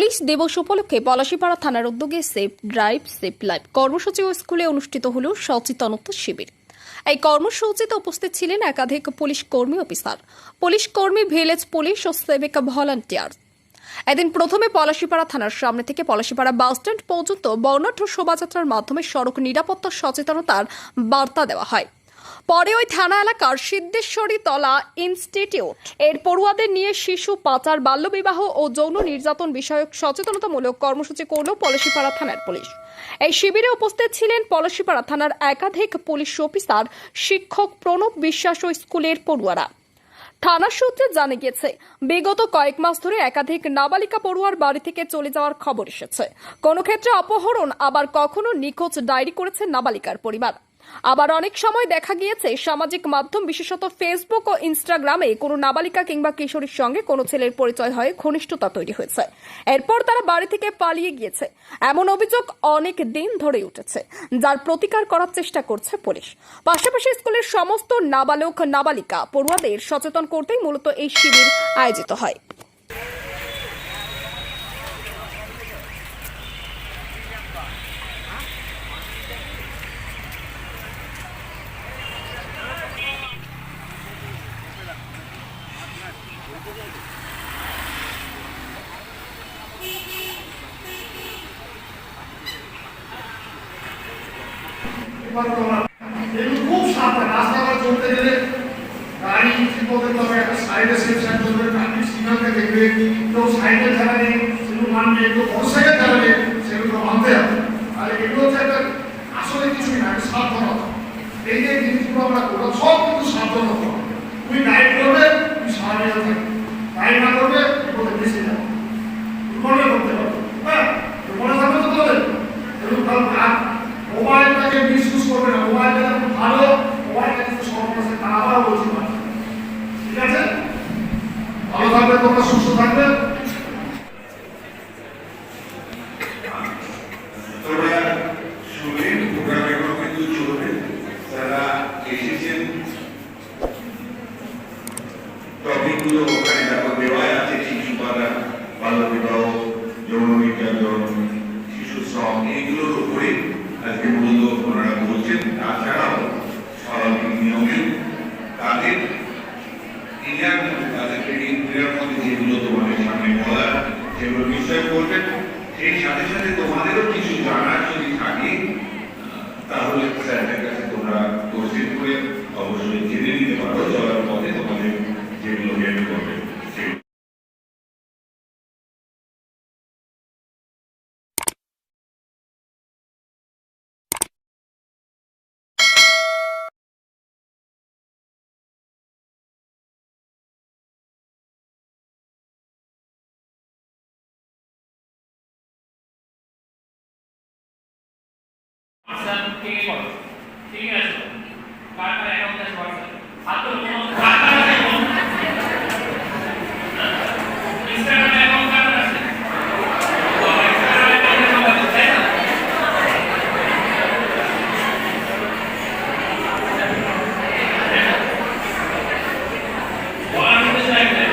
Police দিবস উপলক্ষে পলাশীপাড়া থানার উদ্যোগে সেফ ড্রাইভ, সেফ লাইফ কর্মসূচি ও স্কুলে অনুষ্ঠিত হল সচেতনতা শিবির। এই কর্মসূচিতে উপস্থিত ছিলেন একাধিক পুলিশ কর্মী অফিসার, পুলিশ কর্মী, ভিলেজ পুলিশ ও সেবিক ভলান্টিয়ার। এদিন প্রথমে পলাশীপাড়া থানার সামনে থেকে পলাশীপাড়া বাসস্ট্যান্ড পর্যন্ত বর্ণাঢ্য শোভাযাত্রার মাধ্যমে সড়ক নিরাপত্তা সচেতনতার বার্তা দেওয়া হয়। পরে ওই থানা এলাকার সিদ্ধেশ্বরী তলা ইনস্টিটিউট। এর পড়ুয়াদের নিয়ে শিশু, পাচার বাল্যবিবাহ ও যৌন নির্যাতন বিষয়ক সচেতনতামূলক কর্মসূচি করল পলাশীপাড়া থানার পুলিশ। এই শিবিরে উপস্থিত ছিলেন পলাশীপাড়া থানার একাধিক পুলিশ অফিসার, শিক্ষক প্রণব বিশ্বাস ও স্কুলের পড়ুয়ারা। থানা সূত্রে জানা গিয়েছে, বিগত কয়েক মাস ধরে একাধিক নাবালিকা পড়ুয়ার বাড়ি থেকে চলে যাওয়ার খবর এসেছে। কোনো ক্ষেত্রে অপহরণ আবার কখনো নিখোঁজ ডায়েরি করেছে নাবালিকার পরিবার। আবার অনেক সময় দেখা গিয়েছে, সামাজিক মাধ্যম, বিশেষত ফেসবুক ও ইনস্টাগ্রামে কোনো নাবালিকা কিংবা কিশোরীর সঙ্গে কোনো ছেলের পরিচয় হয়ে, ঘনিষ্ঠতা তৈরি হয়েছে। এরপর তারা বাড়ি থেকে পালিয়ে গিয়েছে। এমন অভিযোগ অনেক দিন ধরে উঠেছে, যার প্রতিকার করার চেষ্টা করছে পুলিশ। পাশাপাশি স্কুলের সমস্ত নাবালক, নাবালিকা পড়ুয়াদের সচেতন করতেই মূলত এই শিবির আয়োজিত হয় এগুলো খুব সাবধান চলতে গেলে সাইডে সেকশন চলবে দেখবে কেউ সাইডে সেগুলো মানবে কেউ মোটরসাইকেল চালালে সেগুলো হবে আর এগুলো হচ্ছে একটা আসলে কিছুই না সাবধানতা এই যে জিনিসগুলো আমরা করলাম সব কিন্তু সাবধানতা তুমি গাইড করবে তুমি স্বাভাবিক থাকবে গাইড না করবে বিপদে বেশি যাবে মনে করতে হবে হ্যাঁ মনে থাকবে তো তবে এবং তার আর মোবাইলটাকে মিসইউজ করবে না মোবাইলটা যখন ভালো মোবাইলটা কিন্তু সব কাছে তা আবার বলছি না। ঠিক আছে ভালো থাকবে তোমরা সুস্থ থাকবে তোমরা শুনলেন প্রোগ্রাম এখনও কিন্তু চলবে তারা এসেছেন টপিকগুলো ওখানে দেখো দেওয়াই আছে শিশু পাতা বাল্য বিবাহ যৌন নির্যাতন শিশু শ্রম এইগুলোর উপরে আজকে মূলত ওনারা বলছেন তাছাড়াও স্বাভাবিক নিয়মে তাদের ক্রিয়ার মধ্যে তাদের ট্রেনিং ক্রিয়ার মধ্যে যেগুলো তোমাদের সামনে বলার সেগুলো নিশ্চয় করবেন সেই সাথে সাথে তোমাদেরও কিছু জানার যদি থাকে তাহলে স্যারের কাছে তোমরা কোশ্চেন করে অবশ্যই জেনে নিতে পারো, চলার পথে তোমাদের যেগুলো হেল্প করবে হোয়াটসঅ্যাপ থেকে করো ঠিক আছে কার কার অ্যাকাউন্ট আছে হোয়াটসঅ্যাপ হাত তো কার কার আছে ইনস্টাগ্রামে অ্যাকাউন্ট কার কার আছে ইনস্টাগ্রামে অ্যাকাউন্ট আছে তাই না বলার মধ্যে চাই না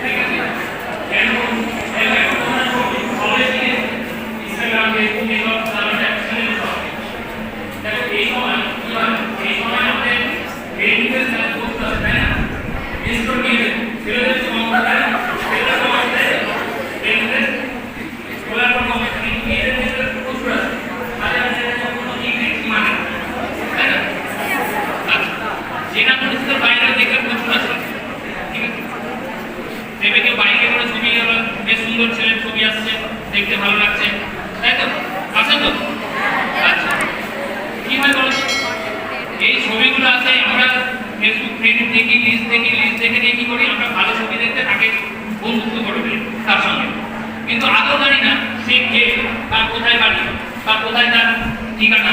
ঠিক আছে কেন এই অ্যাকাউন্ট ছবি সবাই দিয়ে ইনস্টাগ্রাম ফেসবুক এসব তারা চ্যানেল সব দেখো এই সময় কি হয় এই সময় আমাদের রেডিমেড চ্যানেল করতে হবে তাই না বিশেষ করে মেয়েদের ছেলেদের তো কম তাই না ছেলেদের কম আছে রেডিমেড খোলার পর কম আছে কিন্তু মেয়েদের ক্ষেত্রে প্রচুর আছে তাহলে আমাদের এটা কোনো ঠিক নেই মানে তাই না আচ্ছা, যেটা পরিস্থিতির বাইরে দেখে প্রচুর আছে ঠিক আছে ভেবে কেউ বাইকে করে ছবি বেশ সুন্দর ছেলের ছবি আসছে দেখতে ভালো লাগছে তাই তো আছে তো আচ্ছা কি হয় বলো এই ছবিগুলো আছে আমরা ফেসবুক ফ্রেন্ড দেখি লিস্ট দেখি লিস্ট দেখে দিয়ে কি করি আমরা ভালো ছবি দেখতে তাকে বন্ধুত্ব করে তার সঙ্গে কিন্তু আদৌ জানি না সে কে তার কোথায় বাড়ি বা কোথায় তার ঠিকানা,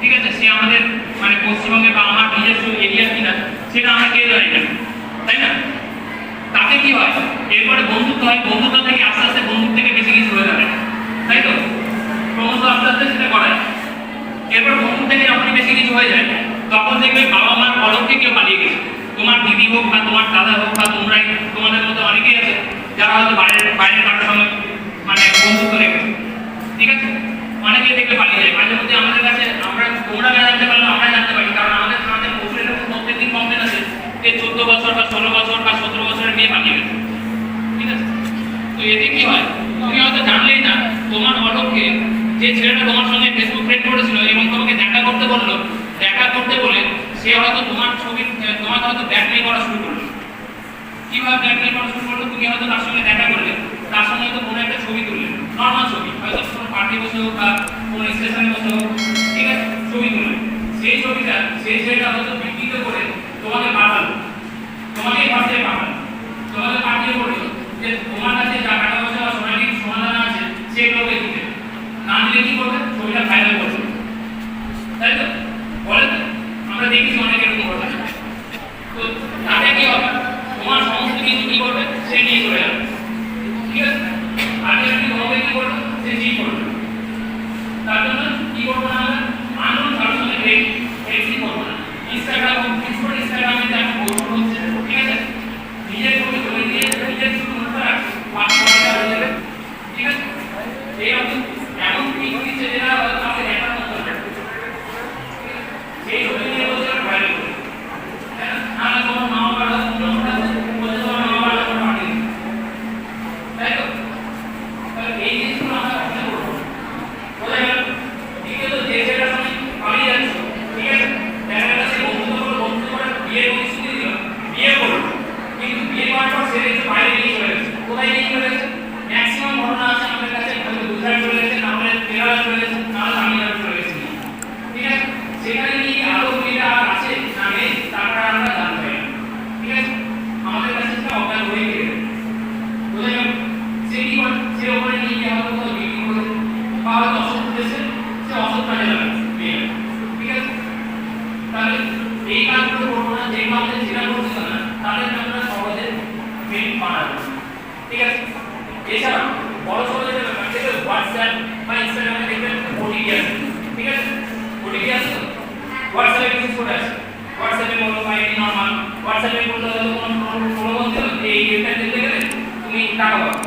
ঠিক আছে? সে আমাদের মানে পশ্চিমবঙ্গে বা আমার নিজস্ব এরিয়া কিনা, সেটা আমরা কেউ জানি না, তাই না? তাতে কি হয়? এরপরে বন্ধুত্ব হয় থেকে আস্তে আস্তে বন্ধুত্ব থেকে বেশি কিছু হয়ে যাবে তাই তো? ক্রমশ আস্তে আস্তে সেটা করায় এরপর বন্ধু থেকে যখনই বেশি কিছু হয়ে যায়, তখন দেখবে বাবা মার পলকে কেউ পালিয়ে গেছে। তোমার দিদি হোক বা তোমার দাদা হোক বা তোমরাই, তোমাদের মধ্যে অনেকেই আছে, যারা হয়তো বাইরের বাইরের কারোর সঙ্গে চোদ্দ বছর বা বা সতেরো বছরের মেয়ে পালিয়ে তো এতে তুমি হয়তো জানলেই না, তোমার অলক্ষ্যে যে ছেলেটা তোমার সঙ্গে ফেসবুক ফ্রেন্ড করেছিল এবং তোমাকে দেখা করতে বলল, দেখা করতে বলে সে হয়তো তোমার ছবি, তোমাকে হয়তো ব্ল্যাকমেল করা শুরু করল। কীভাবে ব্ল্যাকমেল করা শুরু করল? তুমি হয়তো তার সঙ্গে দেখা করলে। তার সঙ্গে হয়তো কোনো একটা ছবি তুললেন। নর্মাল ছবি, হয়তো কোনো পার্টি বসে হোক বা কোনো স্টেশনে বসে হোক, ঠিক আছে? ছবি তুললেন। সেই ছবিটা সেই ছবিটা হয়তো বিকৃত করে তোমাকে পাঠালো। তোমাকে পাঠিয়ে পাঠালো তোমাকে পাঠিয়ে বলল যে তোমার কাছে যা টাকা পয়সা বা সোনালি সমাধান আছে সেগুলোকে দিতে না দিলে কি করবে ছবিটা ফাইনাল করবে তাই তো বলেন তো? আমরা দেখেছি অনেক এরকম ঘটনা তো তাতে কি হবে তোমার সমস্ত কিছু কি করবে সে নিয়ে চলে যাবে ঠিক আছে আগে আপনি তোমাকে কি করবে সে জি করবে তার জন্য কি করব না আমরা আনন্দ কারোর সঙ্গে ভেট ভেটই করব না ইনস্টাগ্রাম বিশেষ করে ইনস্টাগ্রামে যে এখন পোস্ট হচ্ছে ঠিক আছে নিজের ছবি তুলে দিয়ে নিজের ছবি মনে রাখছে পাঁচ ঘণ্টা হয়ে যাবে ঠিক আছে এই রকম এমন পিক দিচ্ছে যেটা হয়তো আমাকে দেখার মতো না। সেই ছবি নিয়ে বলছে ভাইরাল করে নাহলে তোমার মা বাবার হাতে ফোন নম্বর আছে, বলছে তোমার মা বাবার নম্বর পাঠিয়ে দিন। তাই তো? তাহলে এই জিনিসগুলো আমরা কখনো করব না। বোঝা গেল? দ্বিতীয়ত, যে ছেলেটার সঙ্গে পালিয়ে যাচ্ছ, ঠিক আছে? দেখা গেল সে বন্ধুত্ব করে বন্ধুত্ব করে বিয়ের প্রতিশ্রুতি দিল, বিয়ে করল। কিন্তু বিয়ে করার পর সে দেখছে বাইরে নিয়ে চলে গেছে। কোথায় নিয়ে চলে গেছে? Maximum ঘটনা আছে আমাদের কাছে, হয়তো গুজরাট চলে গেছে, না হলে কেরালা চলে গেছে, না হলে তামিলনাড়ু চলে গেছে। ঠিক আছে সেখানে কি আরও মেয়েরা আর আছে না নেই তারপরে আমরা জানতে পারি না। ঠিক আছে আমাদের কাছে সেটা অজ্ঞান হয়ে গেছে বোঝা গেল সে কি করে সে ওখানে নিয়ে গিয়ে হয়তো কোথাও বিক্রি করে বা হয়তো অসৎ উদ্দেশ্যে সে অসৎ কাজে লাগাচ্ছে মেয়েরা ঠিক আছে তাহলে এই কাজগুলো করব না যেগুলো আমাদের যেটা করছিল না তাদেরকে আমরা সহজে মেন বানাবো ঠিক আছে এছাড়া বড় সড়ো যেটা ব্যাপার সেটা হোয়াটসঅ্যাপ বা ইনস্টাগ্রামে দেখবেন ওটিপি আছে ঠিক আছে ওটিপি আছে তো? হোয়াটসঅ্যাপে কিছু করে আছে হোয়াটসঅ্যাপে বা এমনি নর্মাল হোয়াটসঅ্যাপে বলতে হলে কোনো প্রলোভন দিল এই গেমটা খেলতে গেলে তুমি টাকা পাবে।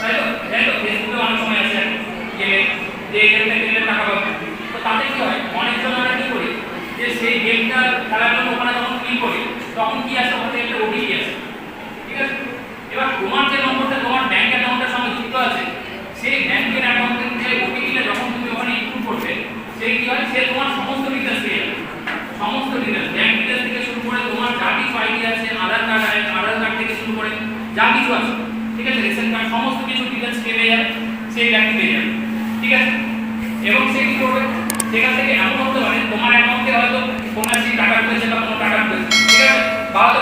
তাই তো? তাই তো ফেসবুকে অনেক সময় আছে গেমে, যে গেমটা খেললে টাকা পাবে। তো তাতে কি হয়? অনেকজন আমরা কি করি? যে সেই গেমটা খেলার জন্য ওখানে যখন ক্লিক করি, তখন কি আসে? ওখানে একটা ওটিপি আসে। ঠিক আছে? এবার তোমার যে নম্বরটা, তোমার ব্যাংক অ্যাকাউন্টের সঙ্গে যুক্ত আছে, সেই ব্যাংকের অ্যাকাউন্টের যে ওটিপিটা যখন তুমি ওখানে ইনপুট করবে, সেই কি হয়? সে তোমার সমস্ত ডিটেলস পেয়ে তোমার যা থেকে শুরু ঠিক আছে? সেই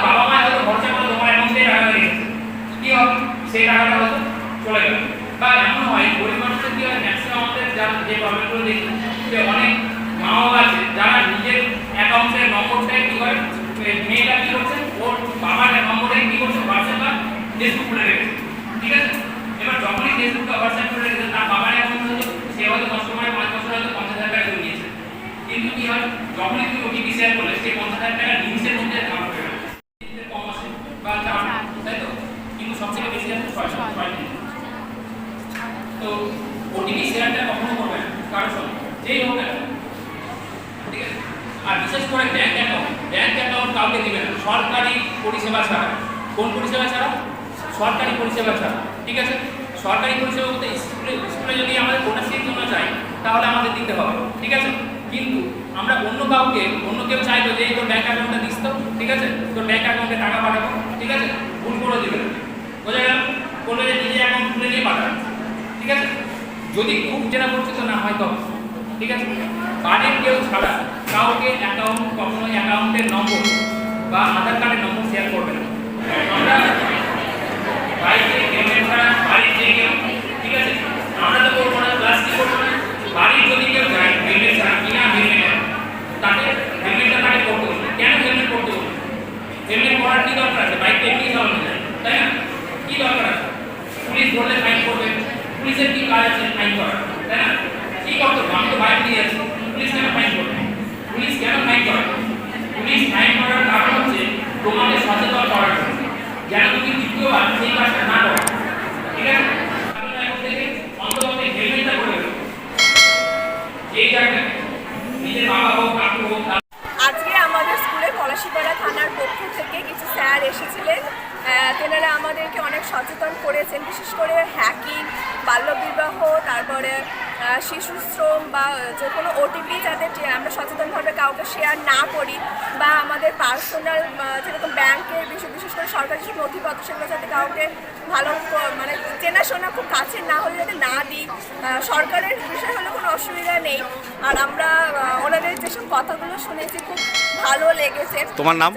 বাবা মা হয়তো ভরসা করে তোমার অ্যাকাউন্টে টাকা কি হবে? সেই টাকাটা হয়তো চলে গেল। বা এমন হয়, গরিব মানুষের কি হয় ম্যাক্সিমাম আমাদের যে প্রবলেমগুলো দেখি, যে অনেক মা বাবা আছে যারা নিজের অ্যাকাউন্টের নম্বরটাই কি করে এ, মেয়েটা কি করছে ওর বাবার নম্বরে কি করছে হোয়াটসঅ্যাপ বা ফেসবুক খুলে রেখেছে ঠিক আছে এবার যখনই ফেসবুক বা হোয়াটসঅ্যাপ খুলে রেখেছে তার বাবার অ্যাকাউন্ট হয়তো সে হয়তো কষ্ট করে পাঁচ বছর হয়তো পঞ্চাশ হাজার টাকা জমিয়েছে পরিষেবা ছাড়া। কোন পরিষেবা ছাড়া? সরকারি পরিষেবা ছাড়া, ঠিক আছে? সরকারি পরিষেবা স্কুলে যদি আমাদের কন্যাশ্রীর জন্য চাই, তাহলে আমাদের দিতে হবে, ঠিক আছে? কিন্তু আমরা অন্য কাউকে, অন্য কেউ চাইব যে তোর ব্যাঙ্ক অ্যাকাউন্টে দিস তো, ঠিক আছে? তোর ব্যাঙ্ক অ্যাকাউন্টে টাকা পাঠাবো, ঠিক আছে? ভুল করে দেবে। বোঝা গেল? বলবে যে নিজের অ্যাকাউন্ট খুলে নিয়ে পাঠাবে, ঠিক আছে? যদি খুব জেনা পরিচিত না হয় তখন, ঠিক আছে? বাড়ির কেউ ছাড়া কাউকে অ্যাকাউন্ট কখনোই অ্যাকাউন্টের নম্বর বা আধার কার্ডের নম্বর শেয়ার করবে না আমরা বাড়িতে পেমেন্ট ছাড়া বাড়ির যে কেউ ঠিক আছে আমরা তো করব না প্লাস কি করব না বাড়ির যদি কেউ যায় হেলমেট ছাড়া কিনা হেলমেট তাকে হেলমেটটা তাকে করতে হবে কেন হেলমেট করতে হবে হেলমেট পরার কি দরকার আছে বাইক এমনি চালানো যায় তাই না কি দরকার আছে পুলিশ ধরলে ফাইন করবে পুলিশের কি কাজ আছে ফাইন করা তাই না কি করতে হবে আমি তো বাইক নিয়ে আছি পুলিশ কেন ফাইন করবে পুলিশ কেন ফাইন করে পুলিশ ফাইন করার কারণ হচ্ছে তোমাকে সচেতন করার জন্য যেন তুমি দ্বিতীয়বার সেই কাজটা না করো ঠিক আছে এখন থেকে বিশেষ করে হ্যাকিং বাল্যবিবাহ তারপরে শিশু শ্রম বা যে কোনো ওটিপি যাতে আমরা সচেতনভাবে কাউকে শেয়ার না করি বা আমাদের পার্সোনাল যেরকম ব্যাংকের বিশেষ বিশেষ করে সরকারি যেসব নথিপত্র সেগুলো যাতে কাউকে ভালো মানে চেনাশোনা খুব কাছে না হলে যাতে না দিই সরকারের বিষয় হলে কোনো অসুবিধা নেই। আর আমরা ওনাদের যেসব কথাগুলো শুনেছি খুব ভালো লেগেছে। তোমার নাম?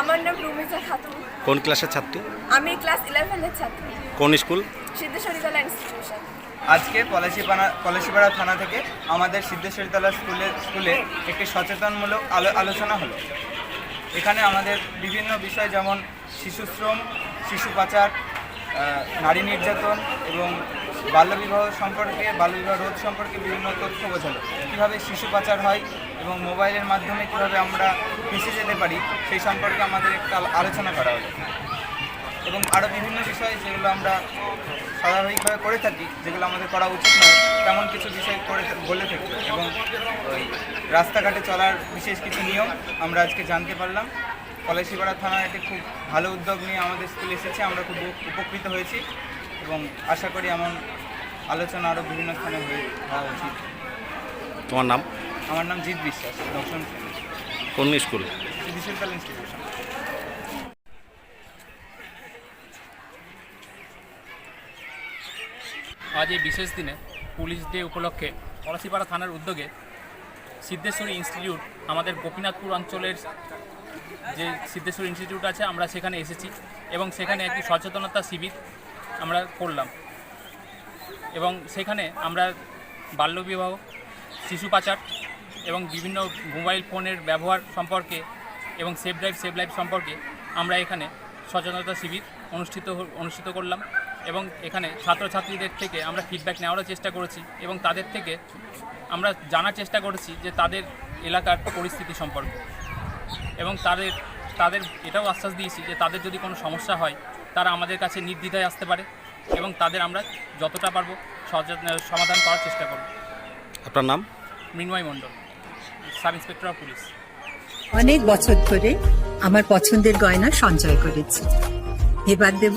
আমার নাম রুমিজা খাতুন। কোন ক্লাসের ছাত্রী? আমি ক্লাস ইলেভেনের ছাত্রী। কোন স্কুল সিদ্ধেশ্বরী সিদ্ধেশ্বরীতলা ইনস্টিটিউশন আজকে পলাশিপাড়া পলাশিপাড়া থানা থেকে আমাদের সিদ্ধেশ্বরীতলা স্কুলে স্কুলে একটি সচেতনমূলক আলো আলোচনা হলো। এখানে আমাদের বিভিন্ন বিষয় যেমন শিশু শ্রম, শিশু পাচার নারী নির্যাতন এবং বাল্যবিবাহ সম্পর্কে, বাল্যবিবাহ রোধ সম্পর্কে বিভিন্ন তথ্য বোঝালো। কীভাবে শিশু পাচার হয় এবং মোবাইলের মাধ্যমে কীভাবে আমরা ফেসে যেতে পারি, সেই সম্পর্কে আমাদের একটা আলো- আলোচনা করা হলো। এবং আরও বিভিন্ন বিষয় যেগুলো আমরা স্বাভাবিকভাবে করে থাকি যেগুলো আমাদের করা উচিত নয় তেমন কিছু বিষয় করে বলে থাকি। এবং ওই রাস্তাঘাটে চলার বিশেষ কিছু নিয়ম আমরা আজকে জানতে পারলাম। পলাশিপাড়া থানার একটি খুব ভালো উদ্যোগ নিয়ে আমাদের স্কুলে এসেছে আমরা খুব উপকৃত হয়েছি এবং আশা করি এমন আলোচনা আরও বিভিন্ন স্থানে হয়ে হওয়া উচিত। তোমার নাম? আমার নাম জিৎ বিশ্বাস দর্শন কোন স্কুল? ডিজিটাল ইনস্টিটিউশন আজ এই বিশেষ দিনে পুলিশ ডে উপলক্ষে পলাশিপাড়া থানার উদ্যোগে সিদ্ধেশ্বরী ইনস্টিটিউট, আমাদের গোপীনাথপুর অঞ্চলের যে সিদ্ধেশ্বরী ইনস্টিটিউট আছে, আমরা সেখানে এসেছি এবং সেখানে একটি সচেতনতা শিবির আমরা করলাম। এবং সেখানে আমরা বাল্যবিবাহ, শিশু পাচার এবং বিভিন্ন মোবাইল ফোনের ব্যবহার সম্পর্কে এবং সেভ ড্রাইভ সেভ লাইফ সম্পর্কে আমরা এখানে সচেতনতা শিবির অনুষ্ঠিত অনুষ্ঠিত করলাম। এবং এখানে ছাত্রছাত্রীদের থেকে আমরা ফিডব্যাক নেওয়ারও চেষ্টা করেছি এবং তাদের থেকে আমরা জানার চেষ্টা করেছি যে তাদের এলাকার পরিস্থিতি সম্পর্কে। এবং তাদের তাদের এটাও আশ্বাস দিয়েছি যে তাদের যদি কোনো সমস্যা হয় তারা আমাদের কাছে নির্দ্বিধায় আসতে পারে এবং তাদের আমরা যতটা পারব সমাধান করার চেষ্টা করব। আপনার নাম? Mrinmoy Mondal sub inspector of police. অনেক বছর ধরে আমার পছন্দের গয়না সঞ্চয় করেছি। এবার দেব